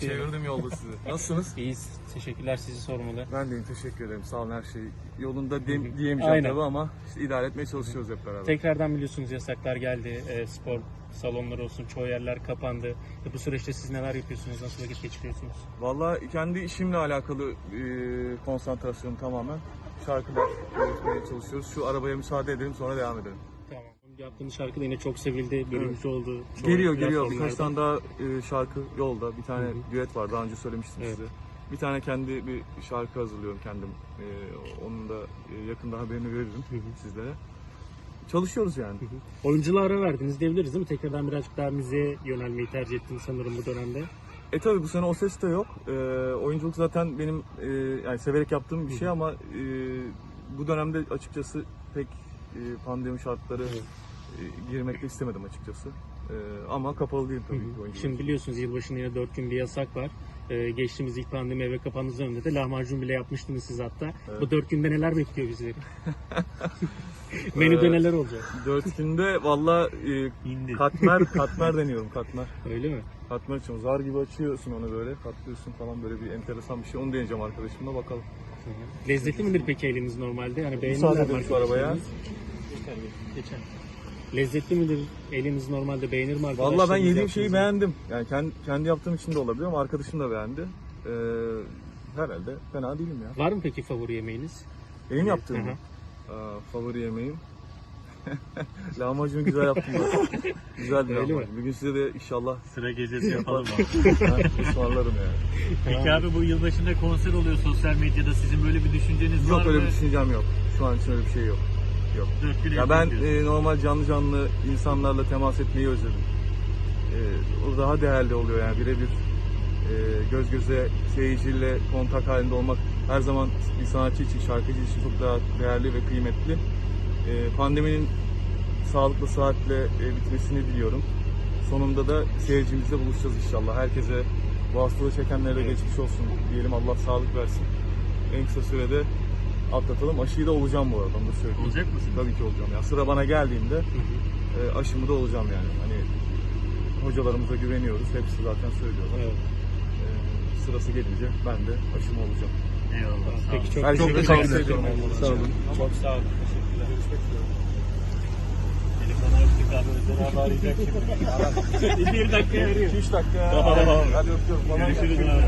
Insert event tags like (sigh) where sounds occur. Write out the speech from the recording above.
Çevirdim yolda sizi. (laughs) Nasılsınız? İyiyiz. Teşekkürler sizi sormalı. Ben deyim teşekkür ederim. Sağ olun her şey yolunda de- diyemeyeceğim Aynen. tabii ama işte idare etmeye çalışıyoruz hep beraber. Tekrardan biliyorsunuz yasaklar geldi. E, spor salonları olsun çoğu yerler kapandı. E, bu süreçte siz neler yapıyorsunuz? Nasıl vakit geçiriyorsunuz? Vallahi kendi işimle alakalı e, konsantrasyonum tamamen. Şarkılar üretmeye çalışıyoruz. Şu arabaya müsaade edelim sonra devam edelim. Tamam. Yaptığınız şarkı da yine çok sevildi. Birinci oldu. Çoğu Geliyor geliyor. Birkaç tane daha e, şarkı yolda. Bir tane Hı hı. düet var. Daha önce söylemiştim Evet. size. Bir tane kendi bir şarkı hazırlıyorum kendim. E, onun da e, yakında haberini veririm Hı hı. sizlere. Çalışıyoruz yani. Oyunculuğa ara verdiniz diyebiliriz değil mi? Tekrardan birazcık daha müziğe yönelmeyi tercih ettiniz sanırım bu dönemde. E tabi bu sene o ses de yok. E, oyunculuk zaten benim e, yani severek yaptığım bir şey ama e, bu dönemde açıkçası pek e, pandemi şartları Evet. E, girmek de istemedim açıkçası. E, ama kapalı değil tabii ki. Şimdi biliyorsunuz yılbaşında yine 4 gün bir yasak var. Ee, geçtiğimiz ilk pandemi eve kapandığınız dönemde de lahmacun bile yapmıştınız siz hatta. Evet. Bu 4 günde neler bekliyor bizleri? (laughs) (laughs) Menüde neler olacak? Dört günde valla e, katmer (laughs) katmer deniyorum katmer. Öyle mi? Katmer için zar gibi açıyorsun onu böyle katlıyorsun falan böyle bir enteresan bir şey. Onu deneyeceğim arkadaşımla bakalım. Lezzetli midir peki eliniz normalde? Hani Müsaade beğenirler mi edin şu arabaya. Geçer, geçer. Lezzetli midir? Eliniz normalde beğenir mi Valla ben yediğim şeyi yaptığınızı? beğendim. Yani kendi, kendi yaptığım için de olabilir ama arkadaşım da beğendi. Ee, herhalde fena değilim ya. Var mı peki favori yemeğiniz? Benim yaptığım Hı mı? favori yemeğim. (laughs) lahmacunu güzel yaptım ben. (laughs) güzel bir mi? lahmacun. Bugün size de inşallah Sıra gecesi yapalım (laughs) mı? ben ısmarlarım yani. Peki abi bu yılbaşında konser oluyor sosyal medyada. Sizin böyle bir düşünceniz var Yok mı? öyle bir düşüncem yok. Şu an için öyle bir şey yok. Yok. Dört gün Ya ben e, normal canlı canlı insanlarla temas etmeyi özledim. E, o daha değerli oluyor yani birebir e, göz göze seyirciyle kontak halinde olmak her zaman bir sanatçı için, şarkıcı için çok daha değerli ve kıymetli. E, pandeminin sağlıklı saatle e, bitmesini diliyorum. Sonunda da seyircimizle buluşacağız inşallah. Herkese bu hastalığı çekenlere geçmiş olsun diyelim. Allah sağlık versin. En kısa sürede atlatalım. Aşıyı da olacağım bu arada onu da söyleyeyim. Olacak mısın? Tabii ki olacağım. Ya sıra bana geldiğinde e, aşımı da olacağım yani. Hani hocalarımıza güveniyoruz. Hepsi zaten söylüyorlar. Evet. E, sırası gelince ben de aşımı olacağım. Eyvallah. Peki çok, Her çok şeyi teşekkür ederim. Sağ olun. Çok sağ olun. Teşekkürler. Görüşmek üzere. Telefonu açtık abi. Özel abi arayacak şimdi. (laughs) Bir dakika arıyor. 2-3 dakika. Tamam. Hadi öpüyorum. Görüşürüz abi.